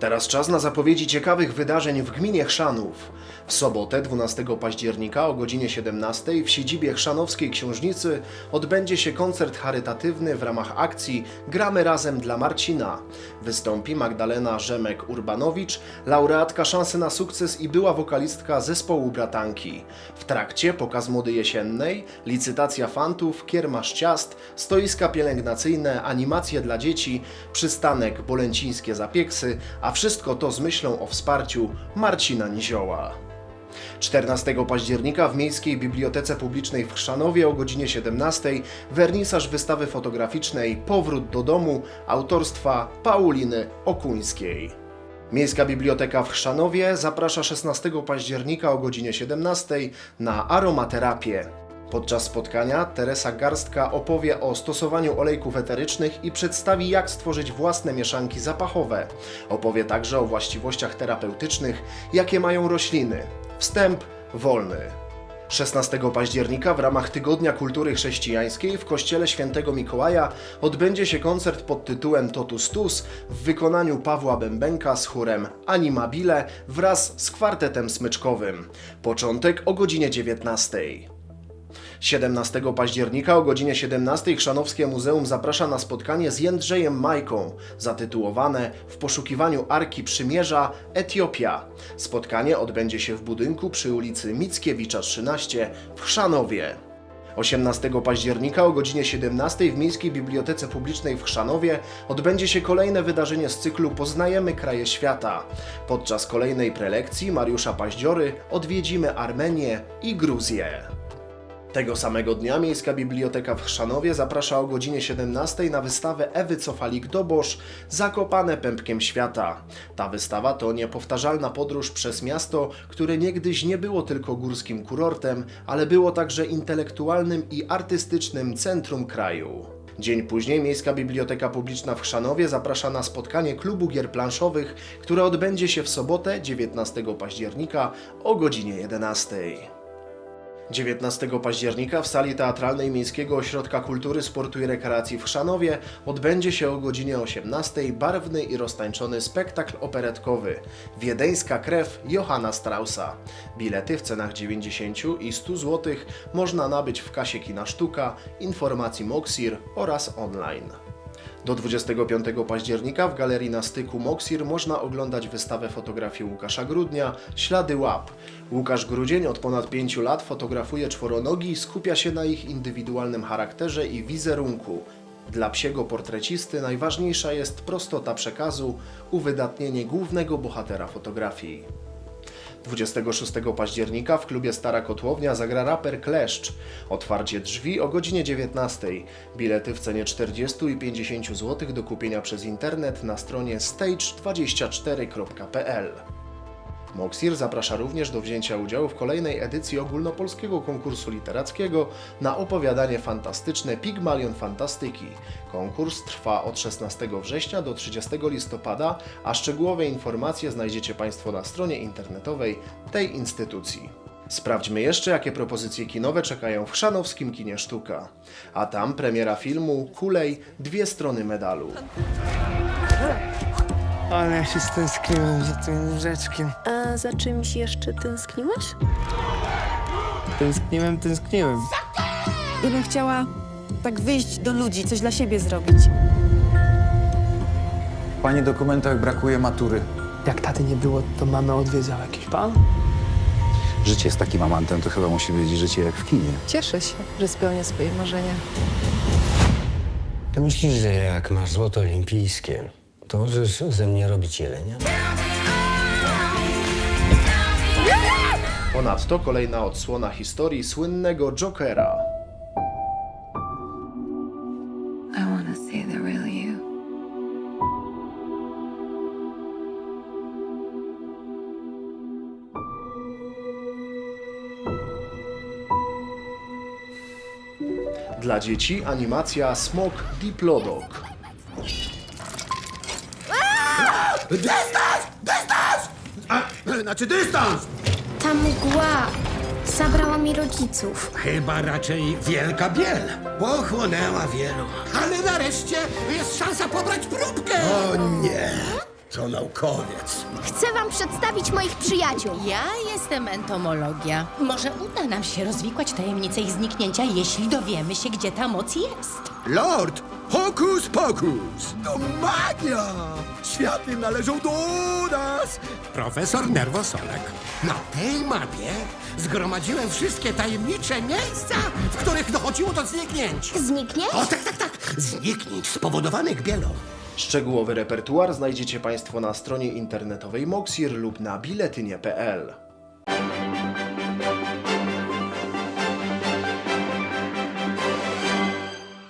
Teraz czas na zapowiedzi ciekawych wydarzeń w gminie Chrzanów. W sobotę 12 października o godzinie 17 w siedzibie Chrzanowskiej Książnicy odbędzie się koncert charytatywny w ramach akcji Gramy Razem dla Marcina. Wystąpi Magdalena Rzemek-Urbanowicz, laureatka szansy na sukces i była wokalistka zespołu Bratanki. W trakcie pokaz mody jesiennej, licytacja fantów, kiermasz ciast, stoiska pielęgnacyjne, animacje dla dzieci, przystanek bolęcińskie zapieksy, a wszystko to z myślą o wsparciu Marcina Nizioła. 14 października w Miejskiej Bibliotece Publicznej w Chrzanowie o godzinie 17 wernisaż wystawy fotograficznej Powrót do domu autorstwa Pauliny Okuńskiej. Miejska Biblioteka w Chrzanowie zaprasza 16 października o godzinie 17 na aromaterapię. Podczas spotkania Teresa Garstka opowie o stosowaniu olejków eterycznych i przedstawi, jak stworzyć własne mieszanki zapachowe. Opowie także o właściwościach terapeutycznych, jakie mają rośliny. Wstęp wolny. 16 października w ramach Tygodnia Kultury Chrześcijańskiej w Kościele Świętego Mikołaja odbędzie się koncert pod tytułem Totus Tus w wykonaniu Pawła Bębenka z chórem Animabile wraz z kwartetem smyczkowym. Początek o godzinie 19. 17 października o godzinie 17 Chrzanowskie Muzeum zaprasza na spotkanie z Jędrzejem Majką zatytułowane W poszukiwaniu Arki Przymierza Etiopia. Spotkanie odbędzie się w budynku przy ulicy Mickiewicza 13 w Chrzanowie. 18 października o godzinie 17 w Miejskiej Bibliotece Publicznej w Chrzanowie odbędzie się kolejne wydarzenie z cyklu Poznajemy kraje świata. Podczas kolejnej prelekcji Mariusza Paździory odwiedzimy Armenię i Gruzję. Tego samego dnia Miejska Biblioteka w Chrzanowie zaprasza o godzinie 17 na wystawę Ewy Cofalik-Dobosz Zakopane pępkiem świata. Ta wystawa to niepowtarzalna podróż przez miasto, które niegdyś nie było tylko górskim kurortem, ale było także intelektualnym i artystycznym centrum kraju. Dzień później Miejska Biblioteka Publiczna w Chrzanowie zaprasza na spotkanie klubu gier planszowych, które odbędzie się w sobotę 19 października o godzinie 11. 19 października w sali teatralnej Miejskiego Ośrodka Kultury, Sportu i Rekreacji w Chrzanowie odbędzie się o godzinie 18 barwny i roztańczony spektakl operetkowy Wiedeńska krew Johanna Straussa. Bilety w cenach 90 i 100 zł można nabyć w kasie Kina Sztuka, informacji Moxir oraz online. Do 25 października w galerii na styku Moxir można oglądać wystawę fotografii Łukasza Grudnia Ślady łap. Łukasz Grudzień od ponad 5 lat fotografuje czworonogi i skupia się na ich indywidualnym charakterze i wizerunku. Dla psiego portrecisty najważniejsza jest prostota przekazu, uwydatnienie głównego bohatera fotografii. 26 października w klubie Stara Kotłownia zagra raper Kleszcz. Otwarcie drzwi o godzinie 19. Bilety w cenie 40 i 50 zł do kupienia przez internet na stronie stage24.pl. Moxir zaprasza również do wzięcia udziału w kolejnej edycji ogólnopolskiego konkursu literackiego na opowiadanie fantastyczne Pigmalion Fantastyki. Konkurs trwa od 16 września do 30 listopada, a szczegółowe informacje znajdziecie Państwo na stronie internetowej tej instytucji. Sprawdźmy jeszcze, jakie propozycje kinowe czekają w chrzanowskim kinie Sztuka. A tam premiera filmu Kulej Dwie strony medalu. Ale ja się stęskniłem za tym łóżeczkiem. A za czymś jeszcze tęskniłeś? Tęskniłem, tęskniłem. Ja bym chciała tak wyjść do ludzi, coś dla siebie zrobić. W pani dokumentach brakuje matury. Jak taty nie było, to mamę odwiedzał jakiś pan? Życie z takim amantem to chyba musi być życie jak w kinie. Cieszę się, że spełnia swoje marzenia. To myślisz, że jak masz złoto olimpijskie, to możesz ze mnie robić jelenia? Ponadto kolejna odsłona historii słynnego Jokera. I wanna see the real you. Dla dzieci animacja Smok Diplodok. Znaczy dystans! Ta mgła zabrała mi rodziców. Chyba raczej wielka biel. Pochłonęła wielu. Ale nareszcie jest szansa pobrać próbkę! O nie! To naukowiec. Chcę wam przedstawić moich przyjaciół. Ja jestem entomologia. Może uda nam się rozwikłać tajemnicę ich zniknięcia, jeśli dowiemy się, gdzie ta moc jest. Lord, hokus pokus. To magia. Światy należą do nas. Profesor Nerwosolek. Na tej mapie zgromadziłem wszystkie tajemnicze miejsca, w których dochodziło do zniknięć. Zniknie? O, tak, tak, tak. Zniknięć spowodowanych bielą. Szczegółowy repertuar znajdziecie Państwo na stronie internetowej Moxir lub na biletynie.pl.